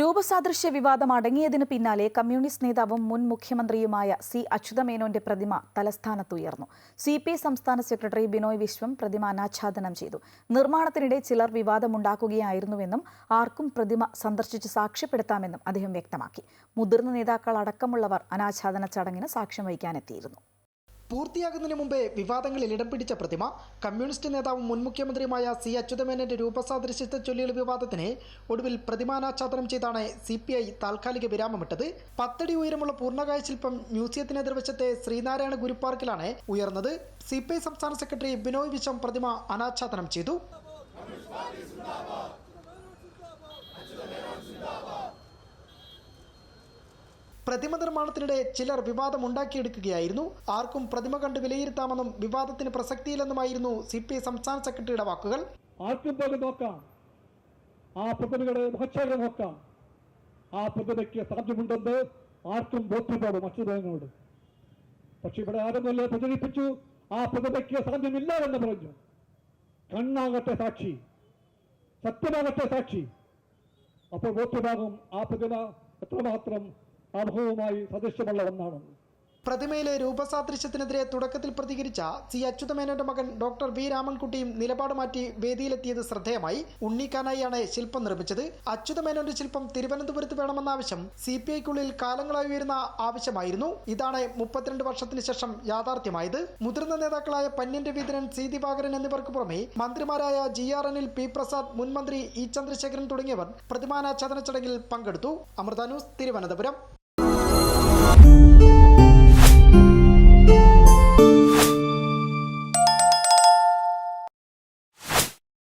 രൂപസാദൃശ്യ വിവാദം അടങ്ങിയതിന് പിന്നാലെ കമ്മ്യൂണിസ്റ്റ് നേതാവും മുൻ മുഖ്യമന്ത്രിയുമായ സി അച്യുതമേനോന്റെ പ്രതിമ തലസ്ഥാനത്തുയർന്നു. സി പി ഐ സംസ്ഥാന സെക്രട്ടറി ബിനോയ് വിശ്വം പ്രതിമ അനാച്ഛാദനം ചെയ്തു. നിർമ്മാണത്തിനിടെ ചിലർ വിവാദമുണ്ടാക്കുകയായിരുന്നുവെന്നും ആർക്കും പ്രതിമ സന്ദർശിച്ച് സാക്ഷ്യപ്പെടുത്താമെന്നും അദ്ദേഹം വ്യക്തമാക്കി. മുതിർന്ന നേതാക്കൾ അടക്കമുള്ളവർ അനാച്ഛാദന ചടങ്ങിന് സാക്ഷ്യം വഹിക്കാനെത്തിയിരുന്നു. പൂർത്തിയാകുന്നതിന് മുമ്പേ വിവാദങ്ങളിൽ ഇടം പിടിച്ച പ്രതിമ കമ്മ്യൂണിസ്റ്റ് നേതാവും മുൻ മുഖ്യമന്ത്രിയുമായ സി അച്യുതമേനന്റെ രൂപസാദൃശ്യത്തെ ചൊല്ലിയുള്ള വിവാദത്തിന് ഒടുവിൽ പ്രതിമാനാച്ഛാദനം ചെയ്താണ് സി പി ഐ താൽക്കാലിക വിരാമമിട്ടത്. പത്തടി ഉയരമുള്ള പൂർണകായ ശില്പം മ്യൂസിയത്തിന് എതിർവശത്തെ ശ്രീനാരായണ ഗുരുപാർക്കിലാണ് ഉയർന്നത്. സി പി ഐ സംസ്ഥാന സെക്രട്ടറി ബിനോയ് വിശ്വം പ്രതിമ അനാച്ഛാദനം ചെയ്തു. പ്രതിമ നിർമ്മാണത്തിനിടെ ചിലർ വിവാദം ഉണ്ടാക്കിയെടുക്കുകയായിരുന്നു ആർക്കും പ്രതിമ കണ്ട് വിലയിരുത്താമെന്നും വിവാദത്തിന് പ്രസക്തിയില്ലെന്നുമായിരുന്നു സി പി ഐ സംസ്ഥാന സെക്രട്ടറിയുടെ വാക്കുകൾ. ആർക്കും നോക്കാം. ആ പ്രതിമയുടെ മുഖച്ഛേദം നോക്കാം. ആ പ്രതിമയ്ക്ക് സാധ്യമുണ്ടെന്ന് ആർക്കും ബോധ്യപ്പെടും അച്യുതനോട് പക്ഷെ ഇവിടെ ആരെന്നല്ല പ്രചരിപ്പിച്ചു? ആ പ്രതിമയ്ക്ക് സാധ്യമില്ല എന്ന് പറഞ്ഞു. കണ്ണാകട്ടെ സാക്ഷി. സത്യമാകട്ടെ സാക്ഷി. അപ്പോൾ ബോധ്യമാകും ആ പ്രതിമ എത്രമാത്രം അനുഭവവുമായി സദൃശ്യമുള്ള ഒന്നാണ്. പ്രതിമയിലെ രൂപസാദൃശ്യത്തിനെതിരെ തുടക്കത്തിൽ പ്രതികരിച്ച സി അച്യുതമേനോന്റെ മകൻ ഡോക്ടർ വി രാമൻകുട്ടിയും നിലപാട് മാറ്റി വേദിയിലെത്തിയത് ശ്രദ്ധേയമായി. ഉണ്ണിക്കാനായിയാണ് ശില്പം നിർമ്മിച്ചത്. അച്യുതമേനോന്റെ ശില്പം തിരുവനന്തപുരത്ത് വേണമെന്ന ആവശ്യം സി പി ഐക്കുള്ളിൽ കാലങ്ങളായി ഉയരുന്ന ആവശ്യമായിരുന്നു. ഇതാണ് മുപ്പത്തിരണ്ട് വർഷത്തിന് ശേഷം യാഥാർത്ഥ്യമായത്. മുതിർന്ന നേതാക്കളായ പന്യൻ രവീന്ദ്രൻ സി ദിവാകരൻ എന്നിവർക്ക് പുറമെ മന്ത്രിമാരായ G R Anil P Prasad മുൻ മന്ത്രി ഇ ചന്ദ്രശേഖരൻ തുടങ്ങിയവർ പ്രതിമാനാച്ഛാദന ചടങ്ങിൽ പങ്കെടുത്തു. അമൃത ന്യൂസ് തിരുവനന്തപുരം. Música